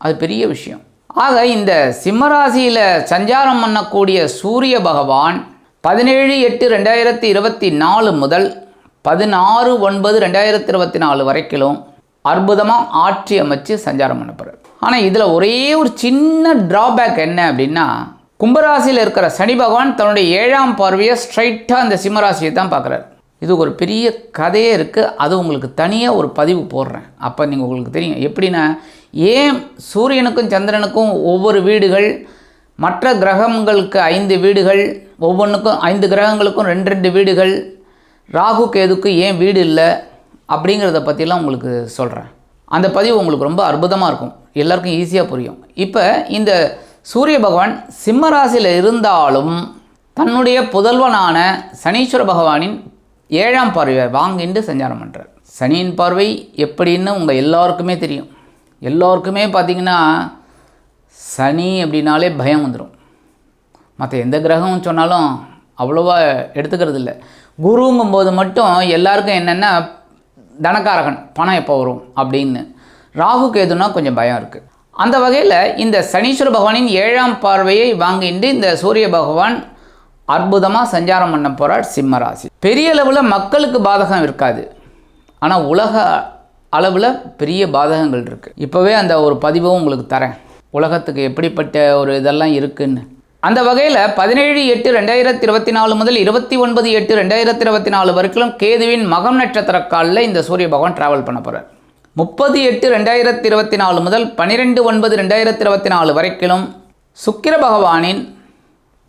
அது பெரிய விஷயம். ஆக இந்த சிம்மராசியில் சஞ்சாரம் பண்ணக்கூடிய சூரிய பகவான் பதினேழு எட்டு ரெண்டாயிரத்தி இருபத்தி நாலு முதல் பதினாறு ஒன்பது ரெண்டாயிரத்தி இருபத்தி நாலு வரைக்கும் அற்புதமாக ஆட்சி அமைச்சு சஞ்சாரம் பண்ண ஆனால் இதில் ஒரே ஒரு சின்ன ட்ராபேக் என்ன அப்படின்னா கும்பராசியில் இருக்கிற சனி பகவான் தன்னுடைய ஏழாம் பார்வையை ஸ்ட்ரைட்டாக அந்த சிம்மராசியை தான் பார்க்குறாரு. இது ஒரு பெரிய கதையே இருக்குது அது உங்களுக்கு தனியாக ஒரு பதிவு போடுறேன். அப்போ நீங்கள் உங்களுக்கு தெரியும். எப்படின்னா ஏன் சூரியனுக்கும் சந்திரனுக்கும் ஒவ்வொரு வீடுகள் மற்ற கிரகங்களுக்கு ஐந்து வீடுகள் ஒவ்வொன்றுக்கும் ஐந்து கிரகங்களுக்கும் ரெண்டு ரெண்டு வீடுகள் ராகு கேதுக்கு ஏன் வீடு இல்லை அப்படிங்கிறத பற்றிலாம் உங்களுக்கு சொல்கிறேன் அந்த பதிவு உங்களுக்கு ரொம்ப அற்புதமாக இருக்கும். எல்லாருக்கும் ஈஸியாக புரியும். இப்போ இந்த சூரிய பகவான் சிம்ம ராசியில் இருந்தாலும் தன்னுடைய புதல்வனான சனீஸ்வர பகவானின் ஏழாம் பார்வையை வாங்கிட்டு சஞ்சாரம் பண்ணுறார் சனியின் பார்வை எப்படின்னு உங்கள் எல்லாருக்குமே தெரியும். எல்லோருக்குமே பார்த்திங்கன்னா சனி அப்படின்னாலே பயம் வந்துடும் மற்ற எந்த கிரகம் சொன்னாலும் அவ்வளோவா எடுத்துக்கிறது இல்லை குருங்கும் போது மட்டும் எல்லாருக்கும் என்னென்னா தனக்காரகன் பணம் எப்போ வரும் அப்படின்னு. ராகு கேதுனா கொஞ்சம் பயம் இருக்குது அந்த வகையில் இந்த சனீஸ்வர பகவானின் ஏழாம் பார்வையை வாங்கிட்டு இந்த சூரிய பகவான் அற்புதமாக சஞ்சாரம் பண்ண போகிறார் சிம்ம ராசி பெரிய அளவில் மக்களுக்கு பாதகம் இருக்காது. ஆனால் உலக அளவில் பெரிய பாதகங்கள் இருக்குது இப்போவே அந்த ஒரு பதிவும் உங்களுக்கு தரேன். உலகத்துக்கு எப்படிப்பட்ட ஒரு இதெல்லாம் இருக்குன்னு. அந்த வகையில் பதினேழு எட்டு ரெண்டாயிரத்தி இருபத்தி நாலு முதல் இருபத்தி ஒன்பது எட்டு ரெண்டாயிரத்தி இருபத்தி நாலு வரைக்கும் கேதுவின் மகம் நட்சத்திர காலில் இந்த சூரிய பகவான் ட்ராவல் பண்ண போகிறார் முப்பது எட்டு ரெண்டாயிரத்தி இருபத்தி நாலு முதல் பன்னிரெண்டு ஒன்பது ரெண்டாயிரத்தி இருபத்தி நாலு வரைக்கும் சுக்கிர பகவானின்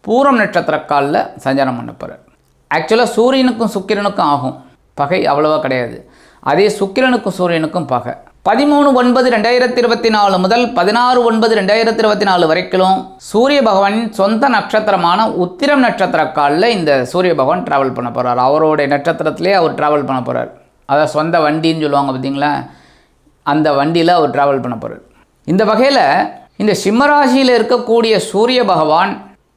பூரம் நட்சத்திர காலில் சஞ்சாரம் பண்ண போகிறார் ஆக்சுவலாக சூரியனுக்கும் சுக்கிரனுக்கும் ஆகும். பகை அவ்வளோவா கிடையாது. அதே சுக்கிரனுக்கும் சூரியனுக்கும் பகை. பதிமூணு ஒன்பது ரெண்டாயிரத்தி இருபத்தி நாலு முதல் பதினாறு ஒன்பது ரெண்டாயிரத்தி இருபத்தி நாலு வரைக்கும் சூரிய பகவானின் சொந்த நட்சத்திரமான உத்திரம் நட்சத்திர காலில் இந்த சூரிய பகவான் ட்ராவல் பண்ண போகிறார் அவருடைய நட்சத்திரத்திலே அவர் ட்ராவல் பண்ண போகிறார் அதாவது சொந்த வண்டின்னு சொல்லுவாங்க பார்த்தீங்களா அந்த வண்டியில் அவர் ட்ராவல் பண்ண போகிறார் இந்த வகையில் இந்த சிம்மராசியில் இருக்கக்கூடிய சூரிய பகவான்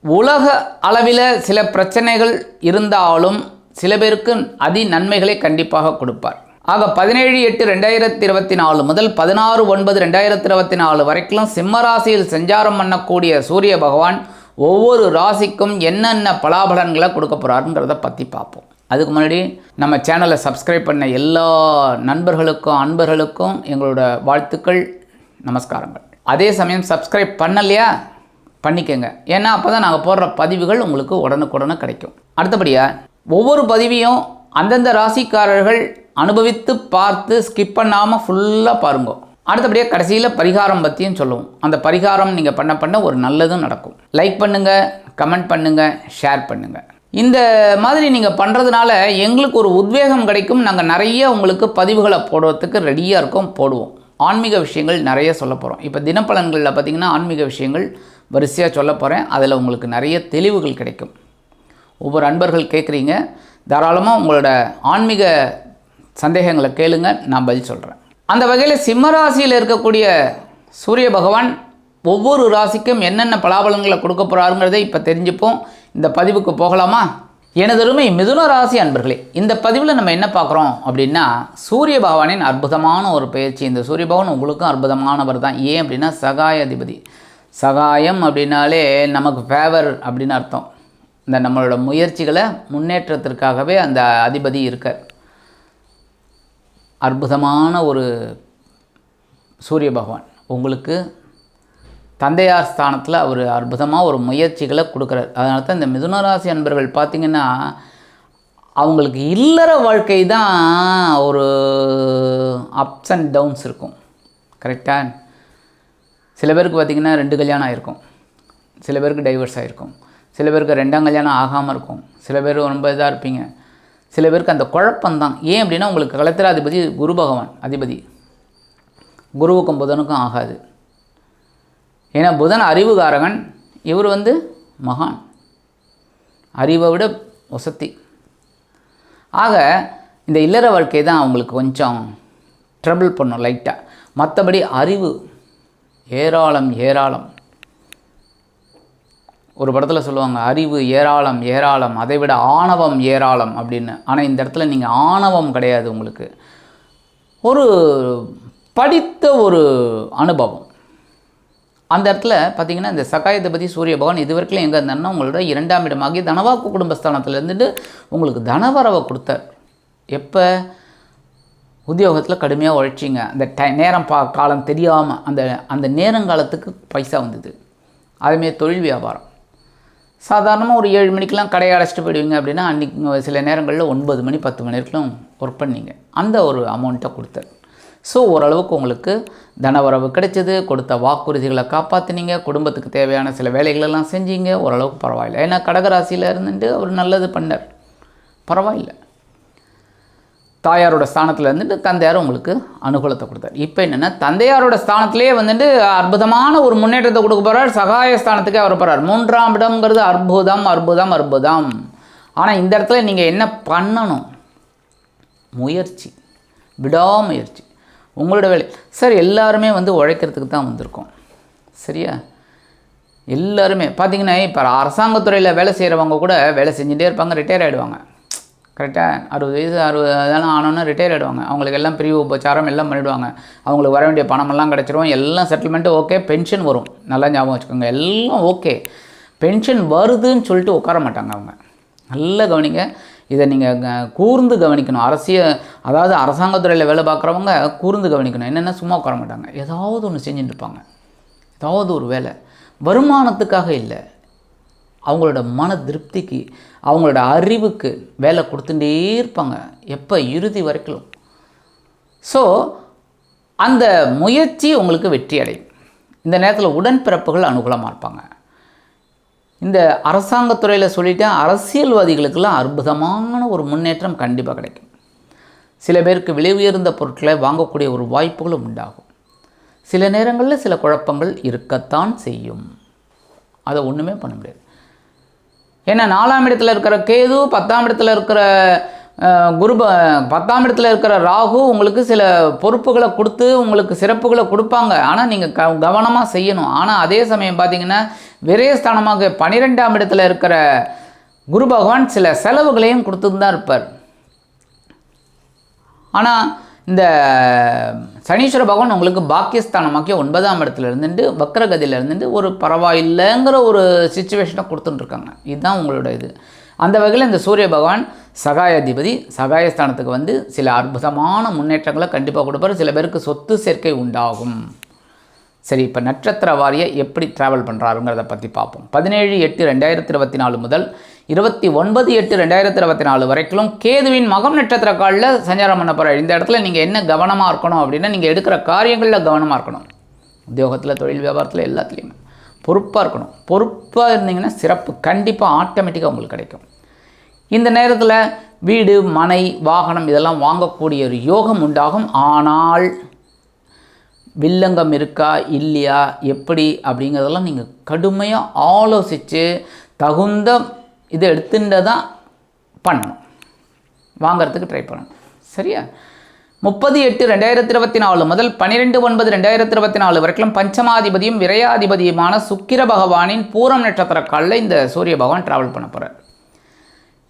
உலக அளவில் சில பிரச்சனைகள் இருந்தாலும் சில பேருக்கு அதி நன்மைகளை கண்டிப்பாக கொடுப்பார். ஆக பதினேழு எட்டு ரெண்டாயிரத்தி இருபத்தி நாலு முதல் பதினாறு ஒன்பது ரெண்டாயிரத்தி இருபத்தி நாலு வரைக்கும் சிம்ம ராசியில் சஞ்சாரம் பண்ணக்கூடிய சூரிய பகவான் ஒவ்வொரு ராசிக்கும் என்னென்ன பலாபலன்களை கொடுக்க போகிறாருங்கிறத பற்றி பார்ப்போம். அதுக்கு முன்னாடி நம்ம சேனலை சப்ஸ்கிரைப் பண்ண எல்லா நண்பர்களுக்கும் அன்பர்களுக்கும் எங்களோட வாழ்த்துக்கள் நமஸ்காரங்கள். அதே சமயம் சப்ஸ்கிரைப் பண்ணலையா? பண்ணிக்கோங்க. ஏன்னா அப்போ தான் நாங்கள் போடுற பதிவுகள் உங்களுக்கு உடனுக்குடனே கிடைக்கும். அடுத்தபடியாக ஒவ்வொரு பதிவையும் அந்தந்த ராசிக்காரர்கள் அனுபவித்து பார்த்து ஸ்கிப் பண்ணாமல் ஃபுல்லாக பாருங்க. அடுத்தபடியாக கடைசியில் பரிகாரம் பற்றியும் சொல்லுவோம். அந்த பரிகாரம் நீங்கள் பண்ண பண்ண ஒரு நல்லதும் நடக்கும். லைக் பண்ணுங்கள் கமெண்ட் பண்ணுங்கள் ஷேர் பண்ணுங்கள் இந்த மாதிரி நீங்கள் பண்ணுறதுனால எங்களுக்கு ஒரு உத்வேகம் கிடைக்கும். நாங்கள் நிறைய உங்களுக்கு பதிவுகளை போடுறதுக்கு ரெடியாக இருக்கோம் போடுவோம். ஆன்மீக விஷயங்கள் நிறைய சொல்ல போகிறோம் இப்போ தினப்பலன்களில் பார்த்திங்கன்னா ஆன்மீக விஷயங்கள் வரிசையாக சொல்ல போகிறேன் அதில் உங்களுக்கு நிறைய தெளிவுகள் கிடைக்கும். ஒவ்வொரு அன்பர்கள் கேட்குறீங்க தாராளமாக உங்களோட ஆன்மீக சந்தேகங்களை கேளுங்க. நான் பதில் சொல்கிறேன் அந்த வகையில் சிம்மராசியில் இருக்கக்கூடிய சூரிய பகவான் ஒவ்வொரு ராசிக்கும் என்னென்ன பலாபலங்களை கொடுக்க போகிறாருங்கிறதை இப்போ தெரிஞ்சுப்போம். இந்த பதிவுக்கு போகலாமா? எனதருமை மிதுன ராசி அன்பர்களே இந்த பதிவில் நம்ம என்ன பார்க்குறோம் அப்படின்னா சூரிய பகவானின் அற்புதமான ஒரு பயிற்சி. இந்த சூரிய பகவான் உங்களுக்கும் அற்புதமானவர் தான். ஏன் அப்படின்னா சகாய அதிபதி. சகாயம் அப்படின்னாலே நமக்கு ஃபேவர் அப்படின்னு அர்த்தம். இந்த நம்மளோட முயற்சிகளை முன்னேற்றத்திற்காகவே அந்த அதிபதி இருக்கார். அற்புதமான ஒரு சூரிய பகவான். உங்களுக்கு தந்தையார் ஸ்தானத்தில் அவர் அற்புதமாக ஒரு முயற்சிகளை கொடுக்குறார். அதனால தான் இந்த மிதுனராசி அன்பர்கள் பார்த்திங்கன்னா அவங்களுக்கு இல்லற வாழ்க்கை தான் ஒரு அப்ஸ் அண்ட் டவுன்ஸ் இருக்கும். கரெக்டாக சில பேருக்கு பார்த்திங்கன்னா ரெண்டு கல்யாணம் ஆகிருக்கும் சில பேருக்கு டைவர்ஸ் ஆகிருக்கும் சில பேருக்கு ரெண்டாம் கல்யாணம் ஆகாமல் இருக்கும். சில பேர் ரொம்ப இதாக இருப்பீங்க. சில பேருக்கு அந்த குழப்பம்தான் ஏன் அப்படின்னா உங்களுக்கு கலத்திராதிபதி குரு பகவான் அதிபதி. குருவுக்கும் புதனுக்கும் ஆகாது. ஏன்னா புதன் அறிவுகாரகன் இவர் வந்து மகான். அறிவை விட வசத்தி ஆக இந்த இல்லற வாழ்க்கை தான் அவங்களுக்கு கொஞ்சம் ட்ரபிள் பண்ணும் லைட்டாக மற்றபடி அறிவு ஏராளம் ஏராளம். ஒரு படத்தில் சொல்லுவாங்க அறிவு ஏராளம் ஏராளம். அதை விட ஆணவம் ஏராளம் அப்படின்னு. ஆனால் இந்த இடத்துல நீங்கள் ஆணவம் கிடையாது உங்களுக்கு. ஒரு படித்த ஒரு அனுபவம். அந்த இடத்துல பார்த்தீங்கன்னா இந்த சகாயதபதி சூரிய பகவான் இது வரைக்கும் எங்கே இருந்தாருன்னா உங்களோட இரண்டாம் இடமாகி தனவாக்கு குடும்பஸ்தானத்தில் இருந்துட்டு உங்களுக்கு தனவரவை கொடுத்தார். எப்போ? உத்தியோகத்தில் கடுமையாக உழைச்சிங்க. அந்த டை நேரம் பா காலம் தெரியாமல் அந்த அந்த நேரங்காலத்துக்கு பைசா வந்தது. அதுமாரி தொழில் வியாபாரம். சாதாரணமாக ஒரு ஏழு மணிக்கெலாம் கடையை அடைச்சிட்டு போயிடுவீங்க அப்படின்னா அன்றைக்கி சில நேரங்களில் ஒன்பது மணி பத்து மணி வரைக்கும் ஒர்க் பண்ணிங்க. அந்த ஒரு அமௌண்ட்டை கொடுத்தார். ஸோ ஓரளவுக்கு உங்களுக்கு தனவரவு கிடைச்சது கொடுத்த வாக்குறுதிகளை காப்பாற்றினீங்க குடும்பத்துக்கு தேவையான சில வேலைகளெல்லாம் செஞ்சீங்க ஓரளவுக்கு பரவாயில்ல. ஏன்னா கடகராசியில் இருந்துட்டு அவர் நல்லது பண்ணார். பரவாயில்ல. தாயாரோட ஸ்தானத்தில் இருந்துட்டு தந்தையார் உங்களுக்கு அனுகூலத்தை கொடுத்தார். இப்போ என்னென்னா தந்தையாரோட ஸ்தானத்திலேயே வந்துட்டு அற்புதமான ஒரு முன்னேற்றத்தை கொடுக்க போகிறார் சகாய ஸ்தானத்துக்கே அவர் போகிறார் மூன்றாம் இடம்ங்கிறது அற்புதம் அற்புதம் அற்புதம். ஆனால் இந்த இடத்துல நீங்கள் என்ன பண்ணணும்? முயற்சி. விடாமுயற்சி. உங்களோட வேலை. சார் எல்லாருமே வந்து உழைக்கிறதுக்கு தான் வந்திருக்கோம். சரியா? எல்லாருமே. பார்த்தீங்கன்னா இப்போ அரசாங்கத்துறையில் வேலை செய்கிறவங்க கூட வேலை செஞ்சுட்டே இருப்பாங்க ரிட்டையர் ஆகிடுவாங்க கரெக்டாக அறுபது வயசு அறுபது அதெல்லாம் ஆனோன்னா ரிட்டையர் ஆகிடுவாங்க அவங்களுக்கு எல்லாம் பிரிவு உபச்சாரம் எல்லாம் பண்ணிவிடுவாங்க அவங்களுக்கு வர வேண்டிய பணமெல்லாம் கிடச்சிரும். எல்லாம் செட்டில்மெண்ட்டு ஓகே பென்ஷன் வரும். நல்லா ஞாபகம் வச்சுக்கோங்க. எல்லாம் ஓகே பென்ஷன் வருதுன்னு சொல்லிட்டு உட்கார மாட்டாங்க அவங்க. நல்லா கவனிங்க. இதை நீங்கள் கூர்ந்து கவனிக்கணும். அரசியல் அதாவது அரசாங்கத்துறையில் வேலை பார்க்குறவங்க கூர்ந்து கவனிக்கணும். என்னென்னா சும்மா உட்கார மாட்டாங்க. ஏதாவது ஒன்று செஞ்சுட்டு இருப்பாங்க. ஏதாவது ஒரு வேலை. வருமானத்துக்காக இல்லை. அவங்களோட மன திருப்திக்கு அவங்களோட அறிவுக்கு வேலை கொடுத்துட்டே இருப்பாங்க. எப்போ? இறுதி வரைக்கும். ஸோ அந்த முயற்சி உங்களுக்கு வெற்றி அடையும் இந்த நேரத்தில் உடன்பிறப்புகள் அனுகூலமாக இருப்பாங்க. இந்த அரசாங்கத்துறையில் சொல்லிட்டேன் அரசியல்வாதிகளுக்கெல்லாம் அற்புதமான ஒரு முன்னேற்றம் கண்டிப்பாக கிடைக்கும். சில பேருக்கு விலை உயர்ந்த பொருட்களை வாங்கக்கூடிய ஒரு வாய்ப்புகளும் உண்டாகும். சில நேரங்களில் சில குழப்பங்கள் இருக்கத்தான் செய்யும். அதை ஒன்றுமே பண்ண முடியாது. ஏன்னா நாலாம் இடத்துல இருக்கிற கேது பத்தாம் இடத்துல இருக்கிற குரு பத்தாம் இடத்துல இருக்கிற ராகு உங்களுக்கு சில பொறுப்புகளை கொடுத்து உங்களுக்கு சிறப்புகளை கொடுப்பாங்க. ஆனால் நீங்கள் க கவனமாக செய்யணும். ஆனால் அதே சமயம் பார்த்தீங்கன்னா விரயஸ்தானமாக பனிரெண்டாம் இடத்துல இருக்கிற குரு பகவான் சில செலவுகளையும் கொடுத்துட்டு தான் இருப்பார். ஆனால் இந்த சனீஸ்வர பகவான் உங்களுக்கு பாக்கியஸ்தானமாக்கி ஒன்பதாம் இடத்துல இருந்துட்டு வக்கரகதியில் இருந்துட்டு ஒரு பரவாயில்லைங்கிற ஒரு சுச்சுவேஷனை கொடுத்துட்டுருக்காங்க இதுதான் உங்களோட இது. அந்த வகையில் இந்த சூரிய பகவான் சகாயாதிபதி சகாயஸ்தானத்துக்கு வந்து சில அற்புதமான முன்னேற்றங்களை கண்டிப்பாக கொடுப்பார். சில பேருக்கு சொத்து சேர்க்கை உண்டாகும். சரி இப்போ நட்சத்திர வாரியை எப்படி ட்ராவல் பண்ணுறாருங்கிறத பற்றி பார்ப்போம். பதினேழு எட்டு ரெண்டாயிரத்தி இருபத்தி நாலு முதல் இருபத்தி ஒன்பது எட்டு ரெண்டாயிரத்தி இருபத்தி நாலு வரைக்கும் கேதுவின் மகம் நட்சத்திர காலில் சஞ்சாரம் பண்ண போகிறார் இந்த இடத்துல நீங்கள் என்ன கவனமாக இருக்கணும் அப்படின்னா நீங்கள் எடுக்கிற காரியங்களில் கவனமாக இருக்கணும். உத்தியோகத்தில் தொழில் வியாபாரத்தில் எல்லாத்துலேயுமே பொறுப்பாக இருக்கணும். பொறுப்பாக இருந்தீங்கன்னா சிறப்பு. கண்டிப்பாக ஆட்டோமேட்டிக்காக உங்களுக்கு கிடைக்கும். இந்த நேரத்தில் வீடு மனை வாகனம் இதெல்லாம் வாங்கக்கூடிய ஒரு யோகம் உண்டாகும். ஆனால் வில்லங்கம் இருக்கா இல்லையா எப்படி அப்படிங்கிறதெல்லாம் நீங்கள் கடுமையாக ஆலோசித்து தகுந்த இதை எடுத்துட்டு தான் பண்ணணும். வாங்கிறதுக்கு ட்ரை பண்ணணும். சரியா? முப்பது எட்டு ரெண்டாயிரத்தி இருபத்தி நாலு முதல் பன்னிரெண்டு ஒன்பது ரெண்டாயிரத்தி இருபத்தி நாலு வரைக்கும் பஞ்சமாதிபதியும் விரையாதிபதியுமான சுக்கிர பகவானின் பூரம் நட்சத்திர காலில் இந்த சூரிய பகவான் ட்ராவல் பண்ண போகிறார்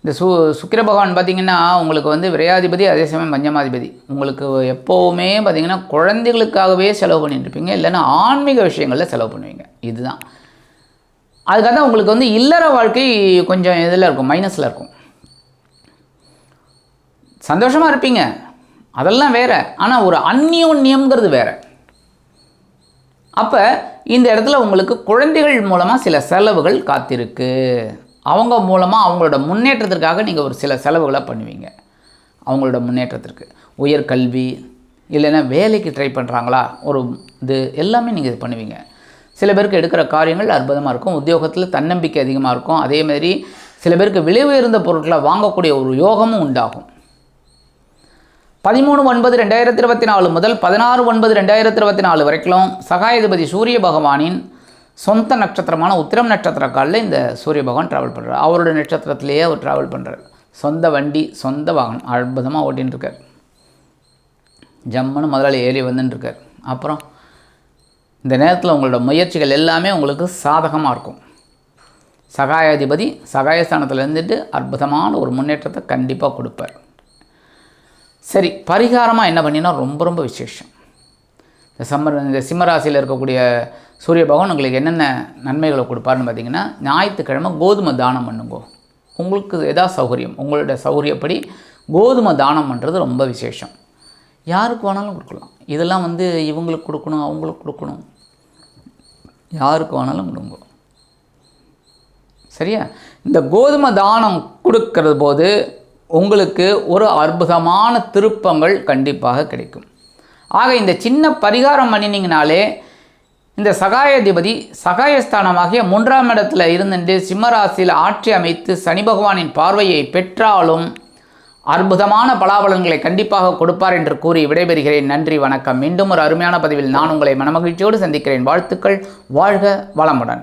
இந்த சு சுக்கிர பகவான் பார்த்திங்கன்னா உங்களுக்கு வந்து விரையாதிபதி அதே சமயம் பஞ்சமாதிபதி. உங்களுக்கு எப்போவுமே பார்த்திங்கன்னா குழந்தைகளுக்காகவே செலவு பண்ணிட்டு இருப்பீங்க இல்லைன்னா ஆன்மீக விஷயங்களில் செலவு பண்ணுவீங்க. இதுதான். அதுக்காக தான் உங்களுக்கு வந்து இல்லற வாழ்க்கை கொஞ்சம் இதில் இருக்கும் மைனஸில் இருக்கும். சந்தோஷமாக இருப்பீங்க. அதெல்லாம் வேறு. ஆனால் ஒரு அந்யோன்யம்ங்கிறது வேறு. அப்போ இந்த இடத்துல உங்களுக்கு குழந்தைகள் மூலமாக சில செலவுகள் காத்திருக்கு. அவங்க மூலமாக அவங்களோட முன்னேற்றத்திற்காக நீங்கள் ஒரு சில செலவுகளை பண்ணுவீங்க. அவங்களோட முன்னேற்றத்திற்கு. உயர்கல்வி இல்லைன்னா வேலைக்கு ட்ரை பண்ணுறாங்களா ஒரு இது எல்லாமே நீங்கள் இது பண்ணுவீங்க. சில பேருக்கு எடுக்கிற காரியங்கள் அற்புதமாக இருக்கும். உத்தியோகத்தில் தன்னம்பிக்கை அதிகமாக இருக்கும். அதேமாதிரி சில பேருக்கு விலை உயர்ந்த பொருட்களை வாங்கக்கூடிய ஒரு யோகமும் உண்டாகும். பதிமூணு ஒன்பது ரெண்டாயிரத்தி இருபத்தி நாலு முதல் பதினாறு ஒன்பது ரெண்டாயிரத்தி இருபத்தி நாலு வரைக்கும் சகாயதிபதி சூரிய பகவானின் சொந்த நட்சத்திரமான உத்திரம் நட்சத்திர காலில் இந்த சூரிய பகவான் ட்ராவல் பண்ணுறார் அவரோட நட்சத்திரத்திலேயே அவர் ட்ராவல் பண்ணுறார் சொந்த வண்டி சொந்த வாகனம் அற்புதமாக ஓட்டின்னு ஜம்முன்னு முதலாளி ஏறி வந்துட்டுருக்கார் அப்புறம் இந்த நேரத்தில் உங்களோட முயற்சிகள் எல்லாமே உங்களுக்கு சாதகமாக இருக்கும். சகாயாதிபதி சகாயஸ்தானத்தில் இருந்துட்டு அற்புதமான ஒரு முன்னேற்றத்தை கண்டிப்பாக கொடுப்பார். சரி பரிகாரமாக என்ன பண்ணினா ரொம்ப ரொம்ப விசேஷம். இந்த சம்மர் இந்த சிம்மராசியில் இருக்கக்கூடிய சூரிய பகவான் உங்களுக்கு என்னென்ன நன்மைகளை கொடுப்பாருன்னு பார்த்தீங்கன்னா ஞாயிற்றுக்கிழமை கோதுமை தானம் பண்ணுங்கோ. உங்களுக்கு எதா சௌகரியம்? உங்களோட சௌகரியப்படி கோதுமை தானம் பண்ணுறது ரொம்ப விசேஷம். யாருக்கு வேணாலும் கொடுக்கலாம். இதெல்லாம் வந்து இவங்களுக்கு கொடுக்கணும் அவங்களுக்கு கொடுக்கணும். யாருக்கு வேணாலும் கொடுங்க. சரியா? இந்த கோதுமை தானம் கொடுக்கறது போது உங்களுக்கு ஒரு அற்புதமான திருப்பங்கள் கண்டிப்பாக கிடைக்கும். ஆக இந்த சின்ன பரிகாரம் பண்ணினீங்கனாலே இந்த சகாயாதிபதி சகாயஸ்தானமாகிய மூன்றாம் இடத்துல இருந்துட்டு சிம்மராசியில் ஆட்சி அமைத்து சனி பகவானின் பார்வையை பெற்றாலும் அற்புதமான பலாபலன்களை கண்டிப்பாக கொடுப்பார் என்று கூறி விடைபெறுகிறேன். நன்றி வணக்கம். மீண்டும் ஒரு அருமையான பதிவில் நான் உங்களை மனமகிழ்ச்சியோடு சந்திக்கிறேன். வாழ்த்துக்கள். வாழ்க வளமுடன்.